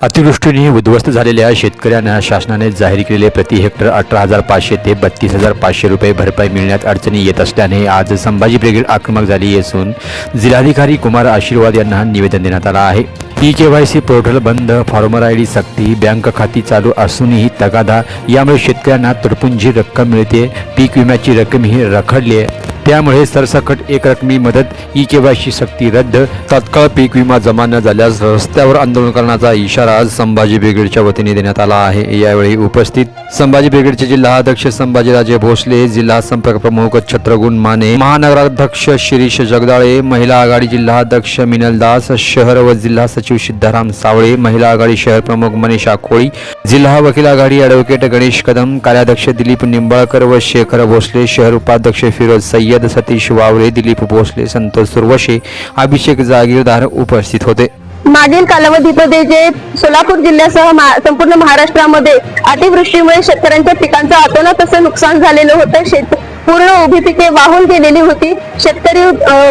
अतिवृष्टीने उद्ध्वस्त झालेल्या शेतकऱ्यांना शासनाने जाहीर केलेले प्रति हेक्टर अठरा हजार पाचशे ते बत्तीस हजार पाचशे रुपये भरपाई मिळण्यात अडचणी येत असल्याने आज संभाजी ब्रिगेड आक्रमक झाली असून जिल्हाधिकारी कुमार आशीर्वाद यांना निवेदन देण्यात आलं आहे. E K Y C portal बंद फॉर्मर आय डी सक्ती बँक खाती चालू असूनही तगादा यामुळे शेतकऱ्यांना तुडपुंजी रक्कम मिळते पीक विम्याची रक्कमही रखडली आहे. त्यामुळे सरसकट एकरकमी मदत ई केवायसी सक्ती रद्द तात्काळ पीक विमा जमा न झाल्यास रस्त्यावर आंदोलन करण्याचा इशारा आज संभाजी ब्रिगेडच्या वतीने देण्यात आला आहे. यावेळी उपस्थित संभाजी ब्रिगेडचे जिल्हा अध्यक्ष संभाजीराजे भोसले जिल्हा संपर्क प्रमुख छत्रगुण माने महानगराध्यक्ष शिरीष जगदाळे महिला आघाडी जिल्हा अध्यक्ष मिनल दास शहर व जिल्हा सचिव सिद्धाराम सावळे महिला आघाडी शहर प्रमुख मनीषा कोळी जिल्हा वकील आघाडी ॲडव्होकेट गणेश कदम कार्याध्यक्ष दिलीप निंबाळकर व शेखर भोसले शहर उपाध्यक्ष फिरोज सय्यद सतीश वावरे दिलीप भोसले संतोष सुरवशे अभिषेक जागीरदार उपस्थित होते. मागील कालावधीमध्ये जे सोलापूर जिल्ह्यासह संपूर्ण महाराष्ट्रामध्ये अतिवृष्टीमुळे शेतकऱ्यांच्या पिकांचं अतोनात असं नुकसान झालेलं होतं. शेत पूर्ण उभी पिके वाहून गेलेली होती. शेतकरी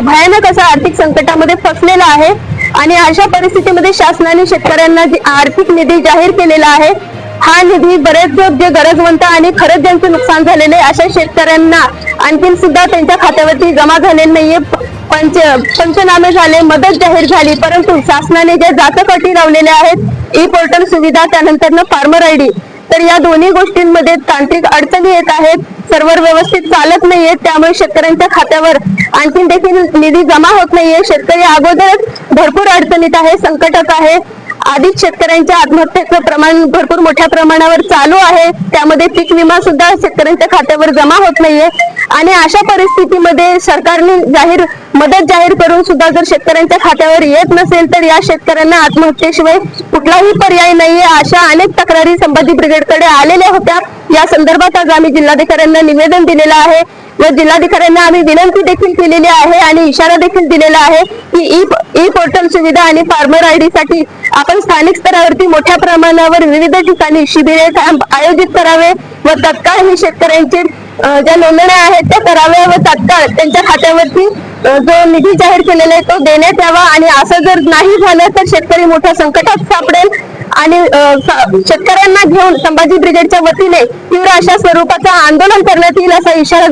भयानक असा आर्थिक संकटामध्ये फसलेला आहे. आणि अशा परिस्थितीमध्ये शासनाने शेतकऱ्यांना आर्थिक निधी जाहीर केलेला आहे हा निधी बरेच जे गरजवंत आणि खरंच ज्यांचं नुकसान झालेलं आहे अशा शेतकऱ्यांना आणखीन सुद्धा त्यांच्या खात्यावरती जमा झालेले नाहीये. पंच पंचनामे झाले मदत जाहीर झाली परंतु शासनाने ज्या जातक अटी लावलेल्या आहेत ई पोर्टल सुविधा त्यानंतर फार्मर आय डी. तर या दोन्ही गोष्टींमध्ये तांत्रिक अडचणी येत आहेत सर्व्हर व्यवस्थित चालत नाहीये त्यामुळे शेतकऱ्यांच्या खात्यावर आणखी देखील निधी जमा होत नाहीये. शेतकरी अगोदरच भरपूर अडचणीत आहे संकटात आहे. आधीच शेतकऱ्यांच्या आत्महत्येचं प्रमाण भरपूर मोठ्या प्रमाणावर चालू आहे. त्यामध्ये पीक विमा सुद्धा शेतकऱ्यांच्या खात्यावर जमा होत नाहीये. आणि अशा परिस्थितीमध्ये सरकारने जाहीर मदत जाहीर करून सुद्धा जर शेतकऱ्यांच्या खात्यावर येत नसेल तर या शेतकऱ्यांना आत्महत्येशिवाय कुठलाही पर्याय नाहीये अशा अनेक तक्रारी संभाजी ब्रिगेडकडे आलेल्या होत्या. या संदर्भात आज आम्ही जिल्हाधिकाऱ्यांना निवेदन दिलेलं आहे. व जिल्हाधिकाऱ्यांना आम्ही विनंती देखील केलेली आहे आणि इशारा देखील दिलेला आहे की ई ई पोर्टल सुविधा आणि फार्मर आय डी साठी आपण स्थानिक स्तरावरती मोठ्या प्रमाणावर विविध ठिकाणी शिबिरे कॅम्प आयोजित करावे व तत्काळ ही शेतकऱ्यांचे ज्या नोंदण्या आहेत त्या कराव्या व तात्काळ त्यांच्या खात्यावरती जो निधी जाहीर केलेला आहे तो देण्यात यावा आणि असं जर नाही झालं तर शेतकरी मोठ्या संकटात सापडेल आणि अं, शेतकऱ्यांना घेऊन संभाजी ब्रिगेडच्या वतीने तीव्र अशा स्वरूपाचं आंदोलन करण्यात येईल असा इशारा